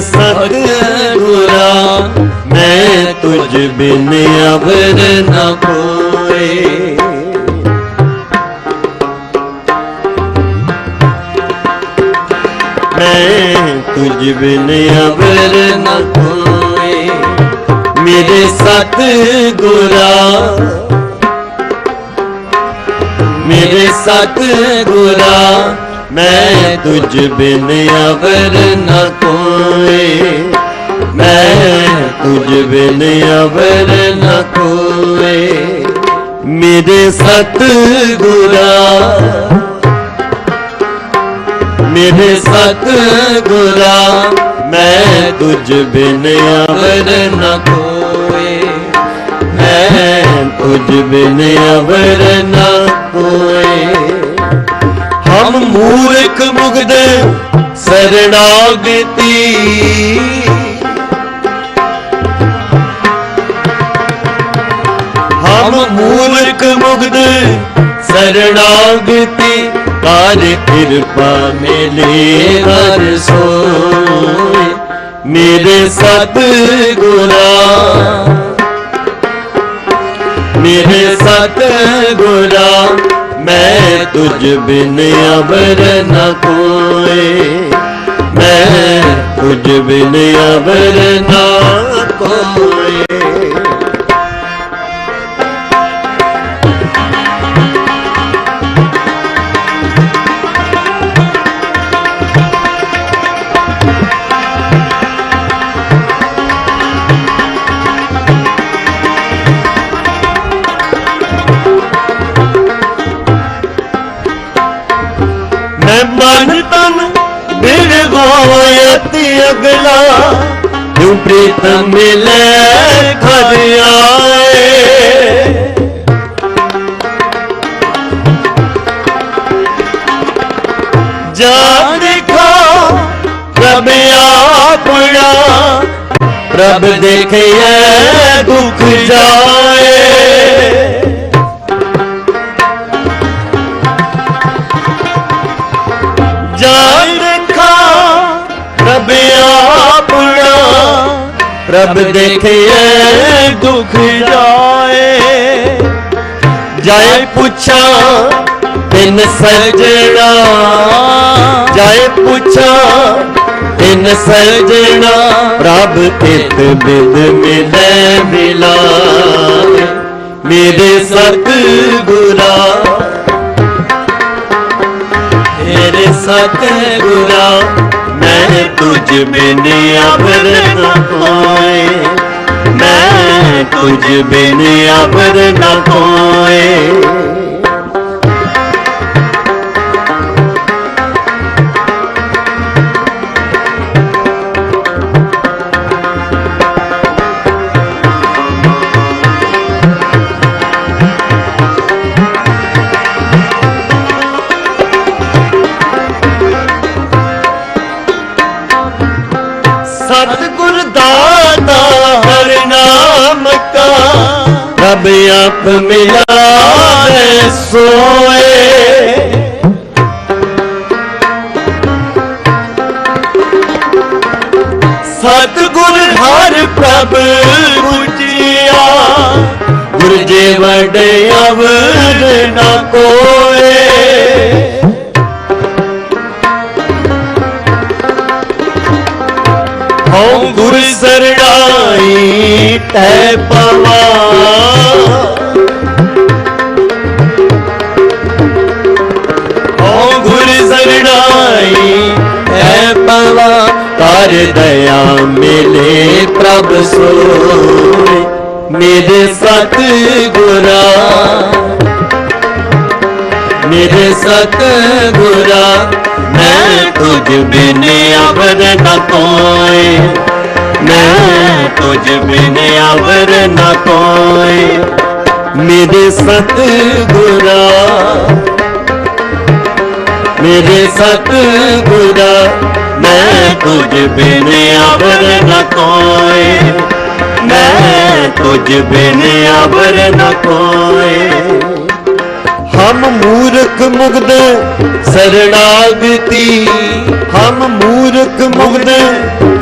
ਸਤਿਗੁਰਾ ਮੈਂ ਤੁਝ ਬਿਨ ਅਵਰ ਨ ਕੋਏ ਮੈਂ ਤੁਝ ਬਿਨ ਅਵਰ ਨ ਕੋਏ ਮੇਰੇ ਸਤਿਗੁਰਾ ਮੇਰੇ ਸਤਿਗੁਰਾ ਮੈਂ ਤੁਝ ਬਿਨ ਅਵਰ ਨ ਕੋਏ। ਮੈਂ ਤੁਝ ਬਿਨ ਅਵਰ ਨ ਕੋਏ। ਮੇਰੇ ਸਤਿਗੁਰਾ ਮੇਰੇ ਸਤਿਗੁਰਾ, ਮੈਂ ਤੁਝ ਬਿਨ ਅਵਰ ਨ ਕੋਏ। ਮੈਂ ਤੁਝ ਬਿਨ ਅਵਰ ਨ ਕੋਏ। ਹਮ ਮੂਰਖ ਮੁਗਦ ਸਰਣਾਗਤੀ ਹਮ ਮੂਰਖ ਮੁਗਦ ਸਰਣਾਗਤੀ ਕਰ ਕਿਰਪਾ ਮਿਲੇ ਹਰ ਸੋਏ ਮੇਰੇ ਸਤਿਗੁਰਾ ਮੇਰੇ ਸਤਿਗੁਰਾ ਮੈਂ ਤੁਝ ਬਿਨ ਅਵਰ ਨ ਕੋਏ। ਮੈਂ ਤੁਝ ਬਿਨ ਅਵਰ ਨ ਕੋਏ। ਗੋਇਤੀ ਅਗਲਾ ਤੂੰ ਪ੍ਰੀਤਮ ਮਿਲੇ ਘਰ ਆਏ। ਜਾ ਦੇਖਾ ਪ੍ਰਭ ਆਪਣਾ, ਪ੍ਰਭ ਦੇਖਿਏ ਦੁਖ ਜਾਏ। ਪ੍ਰਭ ਦੇਖਿਏ ਦੁਖ ਜਾਏ। ਜਾਏ ਪੁੱਛਾਂ ਤਿੰਨ ਸਜਣਾ ਜਾਏ ਪੁੱਛਾਂ ਤਿੰਨ ਸਜਣਾ ਪ੍ਰਭ ਤਿਤ ਬਿਦ ਮਿਲੇ ਮਿਲਾਏ ਮੇਰੇ ਸਤਿਗੁਰਾ ਮੇਰੇ ਸਤਿਗੁਰਾ ਮੈਂ ਤੁਝ ਬਿਨ ਅਵਰ ਨ ਕੋਏ ਮੈਂ ਤੁਝ ਬਿਨ ਅਵਰ ਨ ਕੋਏ ਮਿਲਾ ਮਿਲਾਵੇ ਸੋਏ। ਸਤਿਗੁਰ ਹਰ ਪ੍ਰਭ ਪੁਜਿਆ ਗੁਰ ਜੇ ਵਡ ਅਵਰ ਨਾ ਕੋਏ। ਹਉ ਗੁਰ ਸਰਣਾਈ ਤੈ ਪਵਾ। ਦਇਆ ਮਿਲੇ ਪ੍ਰਭ ਸੋਏ। ਮੇਰੇ ਸਤ ਗੁਰਾ ਮੇਰੇ ਸਤ ਗੁਰਾ ਮੈਂ ਤੁਝ ਬਿਨ ਅਵਰ ਨਾ ਕੋਈ ਮੈਂ ਤੁਝ ਬਿਨ ਅਵਰ ਨਾ ਕੋਈ ਮੇਰੇ ਸਤ ਗੁਰਾ ਮੇਰੇ ਸਤ ਗੁਰਾ ਮੈਂ ਤੁਝ ਬਿਨ ਅਵਰ ਨ ਕੋਏ। ਮੈਂ ਤੁਝ ਬਿਨ ਅਵਰ ਨ ਕੋਏ। ਹਮ ਮੂਰਖ ਮੁਗਦ ਸਰਣਾਗਤੀ। ਹਮ ਮੂਰਖ ਮੁਗਦ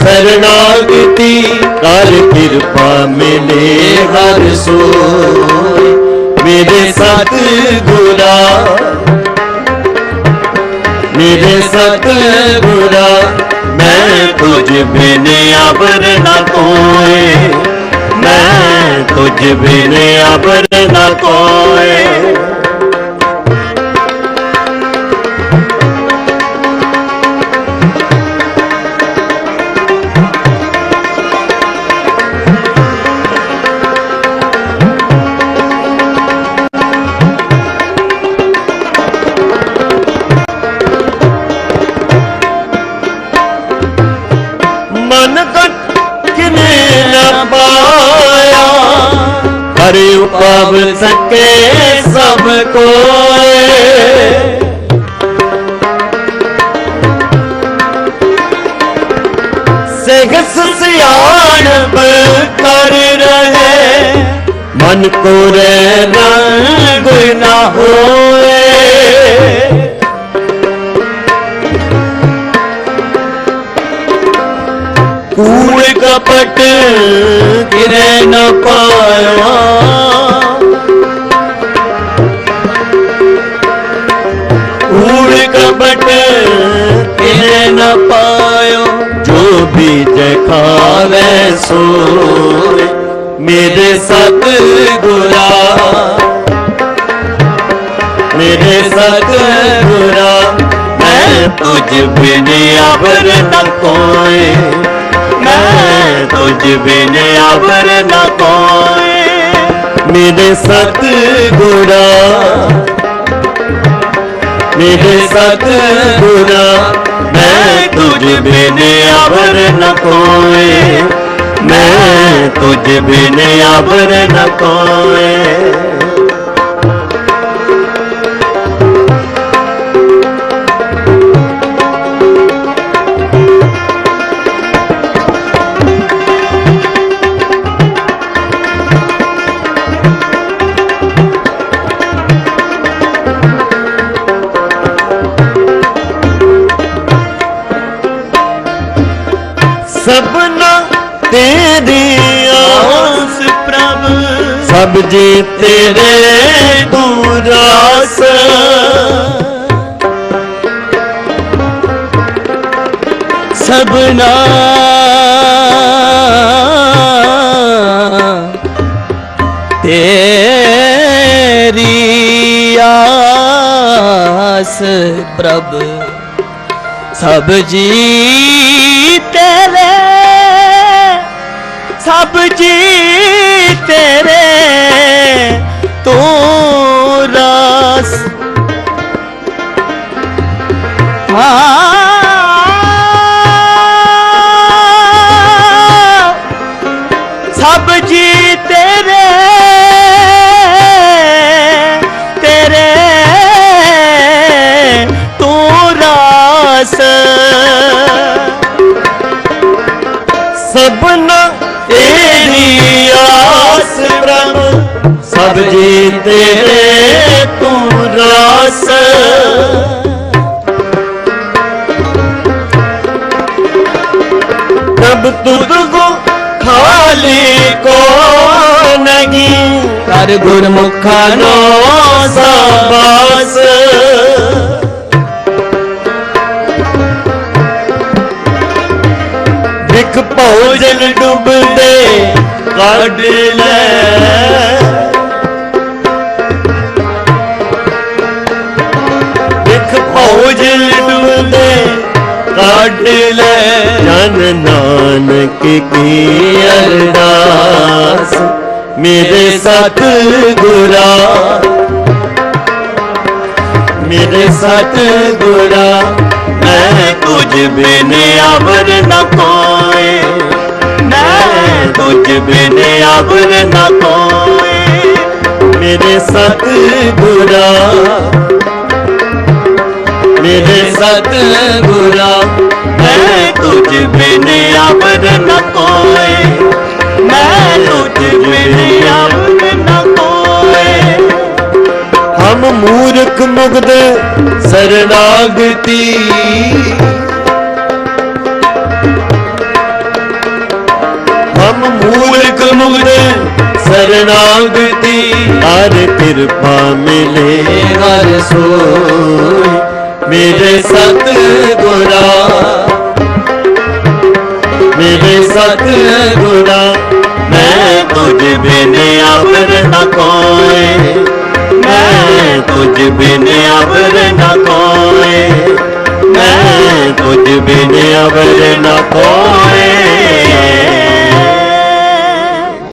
ਸਰਣਾਗਤੀ। ਕਰ ਕਿਰਪਾ ਮਿਲੇ ਹਰ ਸੋਈ ਮੇਰੇ ਸਤ ਗੁਰਾ ਮੇਰੇ ਸਤ ਗੁਰਾ ਮੈਂ ਤੁਝ ਬਿਨ ਅਬਰ ਨ ਕੋਏ। ਮੈਂ ਤੁਝ ਬਿਨ ਅਬਰ ਨ ਕੋਏ। ਹਰ ਉਪਾਵ ਸਕੇ ਸਭ ਕੋਏ ਸਹਿਸ ਸਿਆਣਪ ਕਰ ਰਹੇ। ਮਨ ਕੋ ਰਹਿ ਰੰਗ ਨਾ ਹੋਏ। ਕਪਟ ਕਿਰੇ ਨ ਪਾਇਆ। ਕੂੜ ਕਪਟ ਕਿਰੇ ਨ ਪਾਇਓ ਜੋ ਵੀ ਖਾਵੇ ਸੋਏ ਮੇਰੇ ਸਤ ਗੁਰਾ ਮੇਰੇ ਸਤ ਗੁਰਾ ਮੈਂ ਤੁਝ ਬਿਨ ਅਬਰ ਨ ਕੋਏ। ਮੈਂ ਤੁਝ ਬਿਨ ਅਬਰ ਨ ਕੋਏ ਮੇਰੇ ਸਤ ਗੁਰਾ ਮੇਰੇ ਸਤ ਗੁਰਾ ਮੈਂ ਤੁਝ ਬਿਨ ਅਬਰ ਨ ਕੋਏ ਮੈਂ ਤੁਝ ਬਿਨ ਅਬਰ ਨ ਕੋਏ ਸਭ ਜੀ ਤੇਰੇ ਤੂੰ ਰਾਸ ਸਭਨਾ ਤੇਰੀ ਆਸ ਪ੍ਰਭ। ਸਭ ਜੀ ਤੇਰੇ, ਸਭ ਜੀ ਤੇਰੇ ਸਭ ਜੀ ਤੇਰੇ ਤੇਰੇ, ਤੂੰ ਰਸ। ਸਭਨਾ ਤੇਰੀ ਆਸ ਪ੍ਰਭ, ਸਭ ਜੀ ਤੇਰੇ, ਤੂੰ ਰਾਸ। ਨਗੀ ਕਰ ਗੁਰਮੁਖਾਂ ਨੋ ਸਾਬਾਸ। ਵਿਖ ਭੋਜਨ ਡੁੱਬਦੇ ਕੱਢ ਲੈ। ਵਿਖ ਭੋਜਨ ਡੁੱਬਦੇ ਕੱਢ ਲੈ। ਜਨ ਨਾਨਕ ਕੀ ਅਰਦਾਸ। ਮੇਰੇ ਸਤ ਗੁਰਾ ਮੇਰੇ ਸਤ ਗੁਰਾ ਮੈਂ ਤੁਝ ਬਿਨ ਅਬਰ ਨ ਕੋਏ, ਮੈਂ ਤੁਝ ਬਿਨ ਅਬਰ ਨ ਕੋਏ, ਮੇਰੇ ਸਤ ਗੁਰਾ ਮੇਰੇ ਸਤ ਗੁਰਾ ਮੈਂ ਤੁਝ ਬਿਨ ਅਬਰ ਨ ਕੋਏ। ਹਮ ਮੂਰਖ ਮੁਗਦ ਸਰਨਾਗਤੀ ਹਮ ਮੂਰਖ ਮੁਗਦ ਸਰਨਾਗਤੀ ਹਰ ਕਿਰਪਾ ਮਿਲੇ ਹਰ ਸੋਈ ਮੇਰੇ ਸਤ ਗੁਰਾ ਮੇਰੇ ਸਤ ਬਿਨ ਅਵਰ ਨ ਕੋਏ। ਮੈਂ ਤੁਝ ਬਿਨ ਅਵਰ ਨ ਕੋਏ। ਮੈਂ ਤੁਝ ਬਿਨ ਅਵਰ ਨਾ ਕੋਏ।